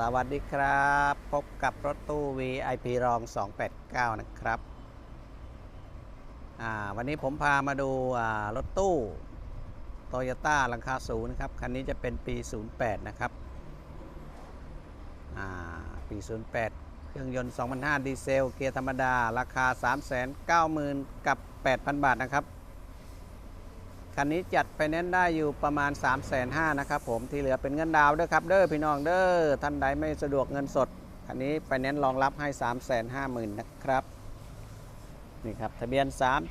สวัสดีครับ พบกับรถตู้ VIP รอง 289 นะครับวันนี้ผมพามาดูรถตู้โตโยต้าลังคาสูงนะครับ คันนี้จะเป็นปี 08 นะครับปี 08 เครื่องยนต์ 2005 ดีเซล เกียร์ธรรมดา ราคา 390,000 กับ 8,000 บาทนะครับ คันนี้จัดไฟแนนซ์ได้อยู่ประมาณ 3 5 0 0 0นะครับผมที่เหลือเป็นเงินดาวน์เด้อครับเด้อพี่น้องเด้อท่านใดไม่สะดวกเงินสด คันนี้ไฟแนนซ์รองรับให้ 3 5 0 0 0 0นะครับนี่ครับทะเบียน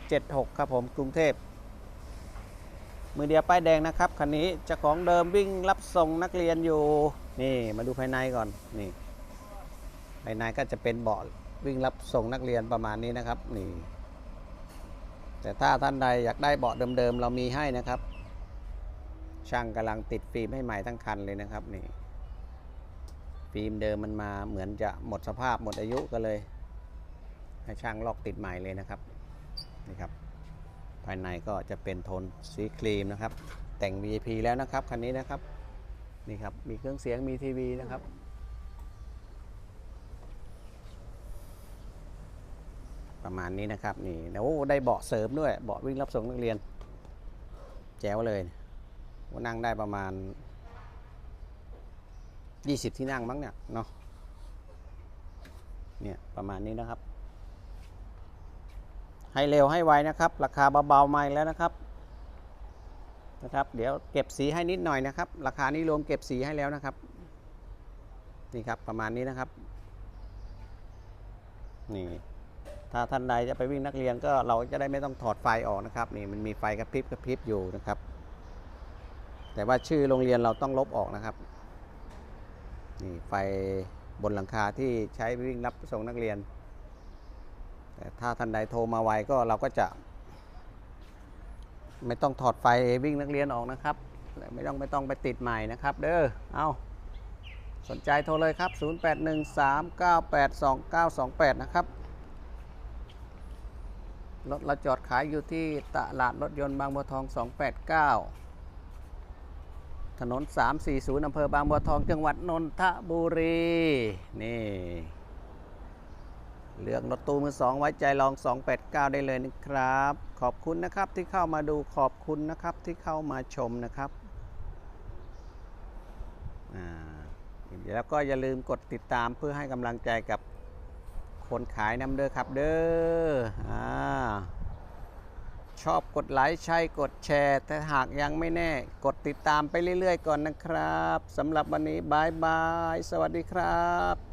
376 ครับผมกรุงเทพมือเดียวป้ายแดงนะครับคันนี้เจ้าของเดิมวิ่งรับส่งนักเรียนอยู่นี่มาดูภายในก่อนนี่ภายในก็จะเป็นเบาะวิ่งรับส่งนักเรียนประมาณนี้นะครับนี่ แต่ถ้าท่านใดอยากได้เบาะเดิมๆ เรามีให้นะครับ ช่างกำลังติดฟิล์มให้ใหม่ทั้งคันเลยนะครับนี่ฟิล์มเดิมมันมาเหมือนจะหมดสภาพหมดอายุก็เลย ให้ช่างลอกติดใหม่เลยนะครับนี่ครับ ภายในก็จะเป็นโทนสีครีมนะครับ แต่ง VIP แล้วนะครับคันนี้นะครับนี่ครับมีเครื่องเสียงมีทีวีนะครับ ประมาณนี้นะครับนี่แล้วโอ้ได้เบาะเสริมด้วยเบาะวิ่งรับส่งนักเรียน แจ๋วเลยว่านั่งได้ประมาณ 20 ที่นั่งมั้งเนี่ยเนาะเนี่ยประมาณนี้นะครับ ให้เร็วให้ไวนะครับ ราคาเบาๆมาอีกแล้วนะครับนะครับเดี๋ยวเก็บสีให้นิดหน่อยนะครับ ราคานี้รวมเก็บสีให้แล้วนะครับนี่ครับประมาณนี้นะครับนี่ ถ้าท่านใดจะไปวิ่งนักเรียนก็เราจะได้ไม่ต้องถอดไฟออกนะครับนี่มันมีไฟกระพริบกระพริบอยู่นะครับ แต่ว่าชื่อโรงเรียนเราต้องลบออกนะครับนี่ไฟบนหลังคาที่ใช้วิ่งรับส่งนักเรียน แต่ถ้าท่านใดโทรมาไวก็เราก็จะ ไม่ต้องถอดไฟวิ่งนักเรียนออกนะครับไม่ต้องไม่ต้องไปติดใหม่นะครับ เด้อเอาสนใจโทรเลยครับ 0813982928 นะครับ รถเราจอดขายอยู่ที่ตลาดรถยนต์บางบัวทอง 289 ถนน 340อำเภอบางบัวทองจังหวัดนนทบุรี นี่ เลือกรถตู้มือสองไว้ใจลอง 289 ได้เลยนะครับ ขอบคุณนะครับที่เข้ามาดูขอบคุณนะครับที่เข้ามาชมนะครับแล้วก็อย่าลืมกดติดตามเพื่อให้กำลังใจกับคนขายน้ำเด้อครับเด้ออ่า ชอบกดไลค์ใช่กดแชร์แต่หากยังไม่แน่ กดติดตามไปเรื่อยๆก่อนนะครับสำหรับวันนี้บายบาย สวัสดีครับ